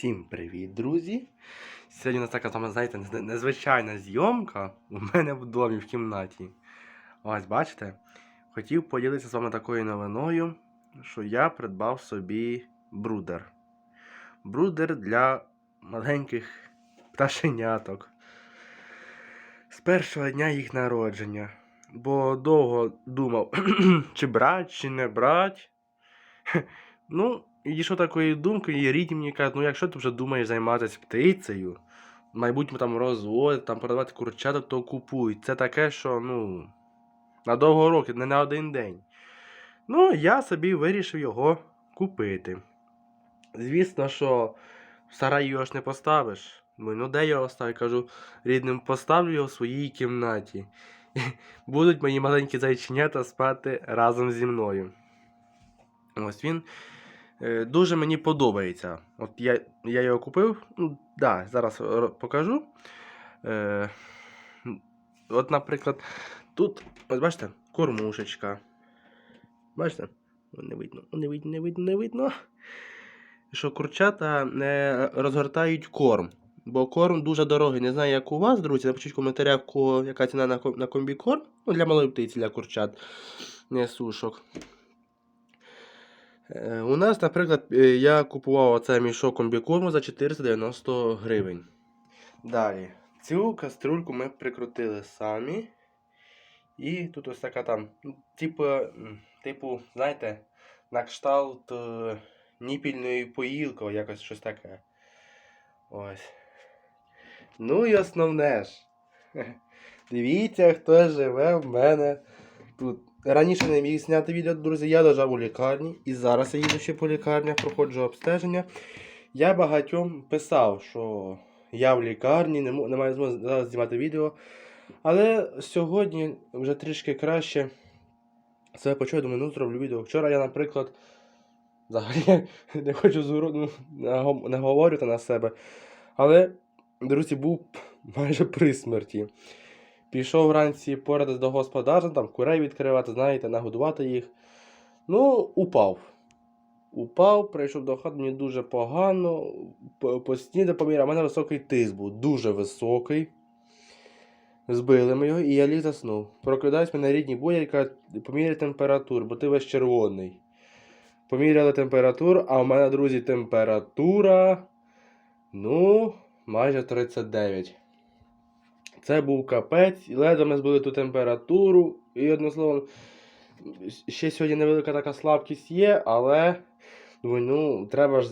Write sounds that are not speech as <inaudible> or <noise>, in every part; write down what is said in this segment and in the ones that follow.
Всім привіт, друзі! Сьогодні у нас така саме, знаєте, незвичайна зйомка у мене в домі в кімнаті. Ось, бачите? Хотів поділитися з вами такою новиною, що я придбав собі брудер. Брудер для маленьких пташеняток. З першого дня їх народження. Бо довго думав, <clears throat> чи брать, чи не брать. <clears throat> Ну, і дійшов такої думки, і рідні мені кажуть, ну якщо ти вже думаєш займатися птицею, майбутньому там розводити, там продавати курчаток, то купуй. Це таке, що, ну, на довго роки, не на один день. Ну, я собі вирішив його купити. Звісно, що в сараї його ж не поставиш. Думаю, ну де його ставлю? Кажу, рідним поставлю його в своїй кімнаті. <laughs> Будуть мої маленькі зайченята спати разом зі мною. Ось він дуже мені подобається. От я, я його купив. Ну, да, зараз покажу. Е, от, наприклад, тут, ось бачите, кормушечка. Бачите? Не видно, не видно, не видно, не видно. Що курчата не розгортають корм. Бо корм дуже дорогий. Не знаю, як у вас, друзі. Напишіть в коментарях, яка ціна на комбікорм. Ну, для малої птиці, для курчат, не сушок. Е, У нас, наприклад, е, я купував оцей мішок комбікорму за 490 гривень. Далі. Цю каструльку ми прикрутили самі. І тут ось така там, ну, типу, типу, знаєте, на кшталт е, ніпільної поїлки, якось щось таке. Ось. Ну і основне ж. <laughs> Дивіться, хто живе в мене тут. Раніше не міг зняти відео, друзі, я лежав у лікарні, і зараз я їду ще по лікарнях, проходжу обстеження. Я багатьом писав, що я в лікарні, не, не маю змоги зараз знімати відео. Але сьогодні вже трішки краще. Це почав, думаю, ну зроблю відео. Вчора я, наприклад, взагалі <laughs> не хочу зуру, ну, не говорити на себе. Але, друзі, був майже при смерті. Пішов вранці порадити до господарства, там курей відкривати, знаєте, нагодувати їх. Ну, упав. Упав, прийшов до хати, мені дуже погано. п- Поснідав, поміряв. У мене високий тиск був, дуже високий. Збили ми його і я ліг заснув. Прокидаюсь мене рідні будять, поміряй температуру, бо ти весь червоний. Поміряли температуру, а у мене, друзі, температура. Ну, майже 39. Це був капець, ледве ми збили ту температуру. І одним словом, ще сьогодні невелика така слабкість є, але думаю, ну, треба ж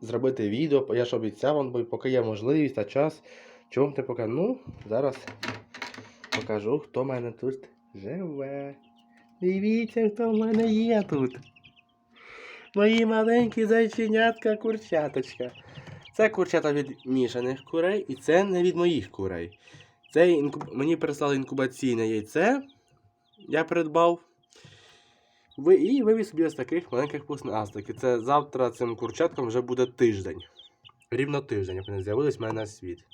зробити відео. Я ж обіцяв вам, бо поки є можливість та час. Чому ти поки? Ну, зараз покажу, хто в мене тут живе. Дивіться, хто в мене є тут. Мої маленькі зайченятка курчаточка. Це курчата від мішаних курей, і це не від моїх курей. Це інкуб... мені прислали інкубаційне яйце. Я придбав. Ви... І вивіз собі ось таких маленьких пуснастиків. Це завтра цим курчаткам вже буде тиждень. Рівно тиждень, як вони з'явились в мене на світ.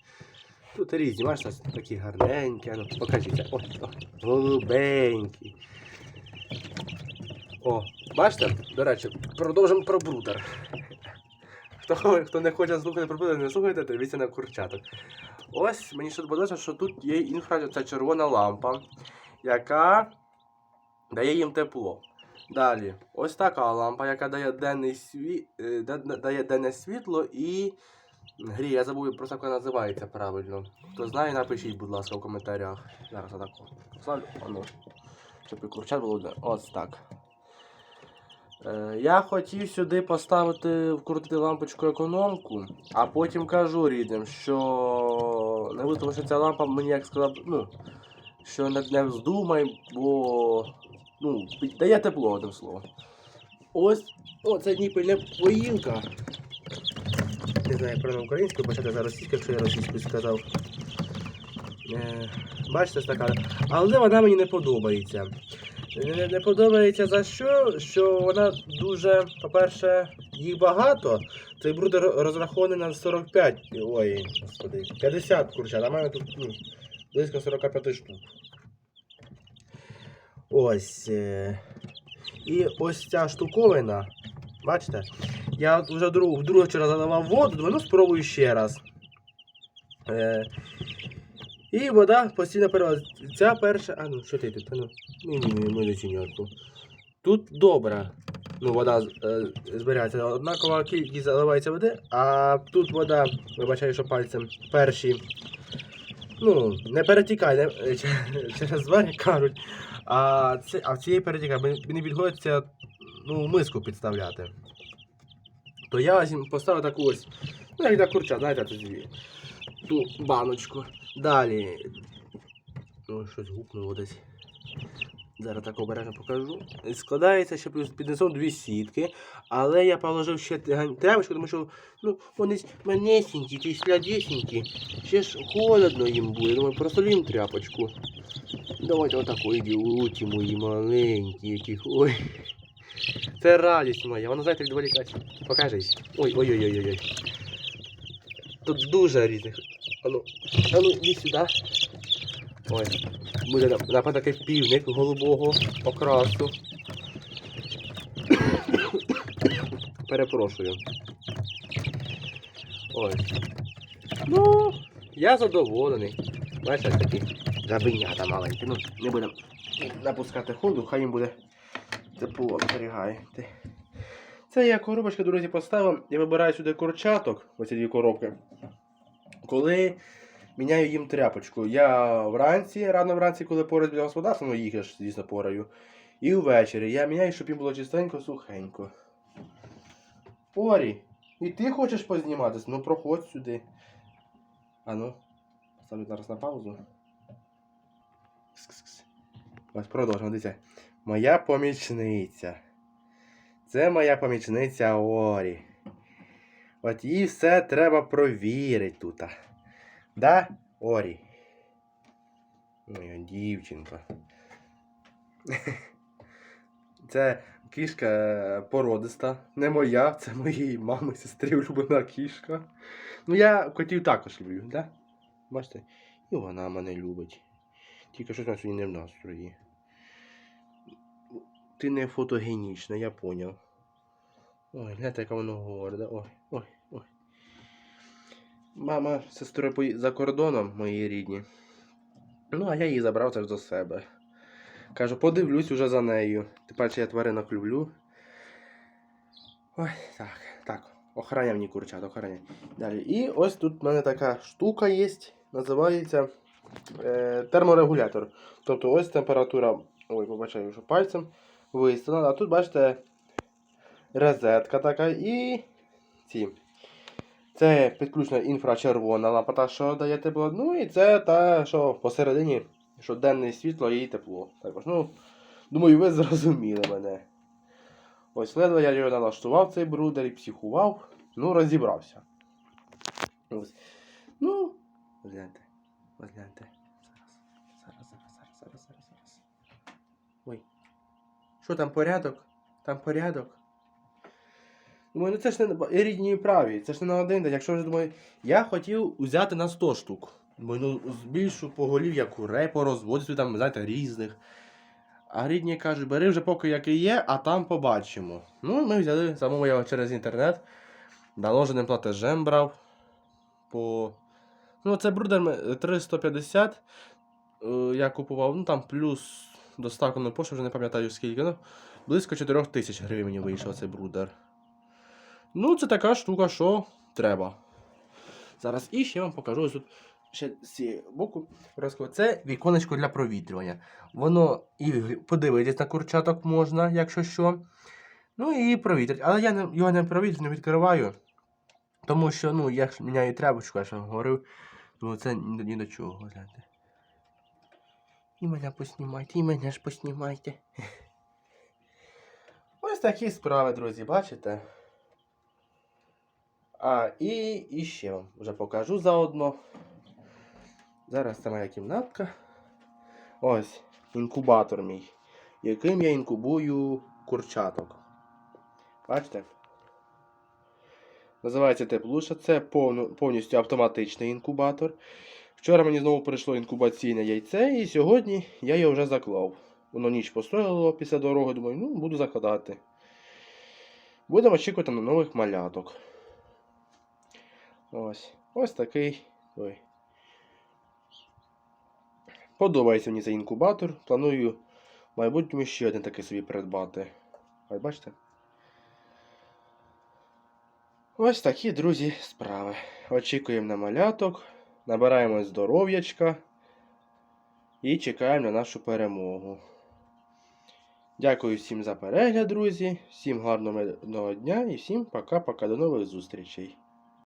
Тут різні, бачите, такі гарненькі. Ну, покажіться. О, о, голубенькі. О, бачите? До речі, продовжимо про брудер. Хто, хто не хоче слухати про брудер, не слухайте, дивіться на курчаток. Ось мені ще подобається, що тут є інфра, це червона лампа, яка дає їм тепло. Далі, ось така лампа, яка дає денний сві... е, да- да- дає денне світло і гріє. Я забув просто як називається правильно. Хто знає, напишіть, будь ласка, в коментарях. Зараз отако. Ну, щоб і курчат було. Ось так. Е, я хотів сюди поставити, вкрутити лампочку економку, а потім кажу рідним, що не буде, тому що ця лампа мені як сказав, ну, що не, не вздумай, бо ну, дає тепло одним словом. Ось, о, це ніпельна поїлка. Не знаю, як правильно українською почати за російською, якщо я російською сказав. Е, бачите, така. Але вона мені не подобається. Не, не подобається за що? Що вона дуже, по-перше, їх багато. Цей брудер розрахований на 45. Ой, господи, 50 курчат, а мене тут ну, близько 45 штук. Ось. е, І ось ця штуковина, бачите, Я вже друг, вдруге вчора заливав воду, думаю, ну спробую ще раз. Е, і вода постійно переводить. Ця перша. А ну, що ти тут? Дочинятку. Тут добра. Ну, вода е, зберігається однакова кількість заливається води, а тут вода, вибачаю, що пальцем перші. Ну, не перетікає не, <laughs> через зверх кажуть. А, це, а в цієї перетікає, мені підходиться ну, миску підставляти. То я поставив таку ось, ну як для курча, знаєте, тоді, ту баночку. Далі. Ну, щось гукнуло десь. Зараз так обережно покажу. Складається ще плюс під низом дві сітки, але я положив ще тряпочку, тому що ну, вони манесенькі, ті слядесенькі. Ще ж холодно їм буде. Думаю, просолім тряпочку. Давайте отаку ідіоті мої маленькі, яких. Ой. Це радість моя, вона знаєте відволікать. Покажись. Ой, ой, ой, ой, ой. Тут дуже різних. Ану, ану, іди сюди. Ой. Буде нап- напевно такий півник голубого окрасу. Перепрошую. Ой. Ну, я задоволений. Бачите, такі жабенята маленькі. Ну, не будемо напускати ходу, хай їм буде тепло зберігайте. Це я коробочку, друзі, поставив. Я вибираю сюди курчаток, оці дві коробки. Коли міняю їм тряпочку. Я вранці, рано вранці, коли поряд біля господарства, ну їх я ж, звісно, пораю. І ввечері я міняю, щоб їм було чистенько, сухенько. Порі, і ти хочеш позніматись? Ну проходь сюди. А ну, ставлю зараз на паузу. Кс-кс-кс. Ось продовжуємо, дивіться. Моя помічниця. Це моя помічниця Орі. От їй все треба провірити тут. Да, Орі? Моя дівчинка. <laughs> Це кішка породиста. Не моя, це моєї мами, сестри улюблена кішка. Ну я котів також люблю, да? Бачите? І вона мене любить. Тільки щось на сьогодні не в настрої. Ти не фотогенічна, я поняв. Ой, гляньте, яка воно горда. Ой, ой. Мама з сестрою за кордоном, мої рідні. Ну, а я її забрав теж до себе. Кажу, подивлюсь уже за нею. Тепер чи я тваринок люблю. Ой, так, так. Охороняй мені курчат, охороняй. Далі. І ось тут в мене така штука є. Називається е, терморегулятор. Тобто ось температура. Ой, побачаю, що пальцем виставлена. А тут, бачите, розетка така і ці. Це підключена інфрачервона лампа, та, що дає тепло. Ну і це та, що посередині, що денне світло і тепло. Також, ну, думаю, ви зрозуміли мене. Ось ледве я його налаштував цей брудер і психував. Ну, розібрався. Ось. Ну, гляньте. Гляньте. Зараз, зараз, зараз, зараз, зараз, зараз. Ой. Що там порядок? Там порядок. Думаю, ну це ж не рідні і праві, це ж не на один день. Якщо вже думаю, я хотів взяти на 100 штук. Думаю, ну збільшу поголів'я курей, порозводити там, знаєте, різних. А рідні кажуть, бери вже поки який є, а там побачимо. Ну, ми взяли, я його через інтернет. Наложеним платежем брав. По. Ну, це брудер 350. Е, Я купував, ну там плюс доставка на пошту, вже не пам'ятаю скільки. Ну, близько 4 тисяч гривень вийшов цей брудер. Ну, це така штука, що треба. Зараз і ще вам покажу тут ще з цієї боку. Це віконечко для провітрювання. Воно і подивитись на курчаток можна, якщо що. Ну і провітрять. Але я його не провітрю, не відкриваю. Тому що, ну, я ж міняю тряпочку, я ж вам говорив. Ну це ні, ні до чого, гляньте. І мене поснімайте, і мене ж поснімайте. <laughs> Ось такі справи, друзі, бачите? А, і, і ще вам вже покажу заодно. Зараз це моя кімнатка. Ось інкубатор мій, яким я інкубую курчаток. Бачите? Називається теплуша. Це повністю автоматичний інкубатор. Вчора мені знову прийшло інкубаційне яйце, і сьогодні я його вже заклав. Воно ніч постояло після дороги, думаю, ну, буду закладати. Будемо очікувати на нових маляток. Ось. Ось такий. Ой. Подобається мені цей інкубатор. Планую в майбутньому ще один такий собі придбати. Ось бачите? Ось такі, друзі, справи. Очікуємо на маляток, набираємо здоров'ячка і чекаємо на нашу перемогу. Дякую всім за перегляд, друзі. Всім гарного дня і всім пока-пока. До нових зустрічей.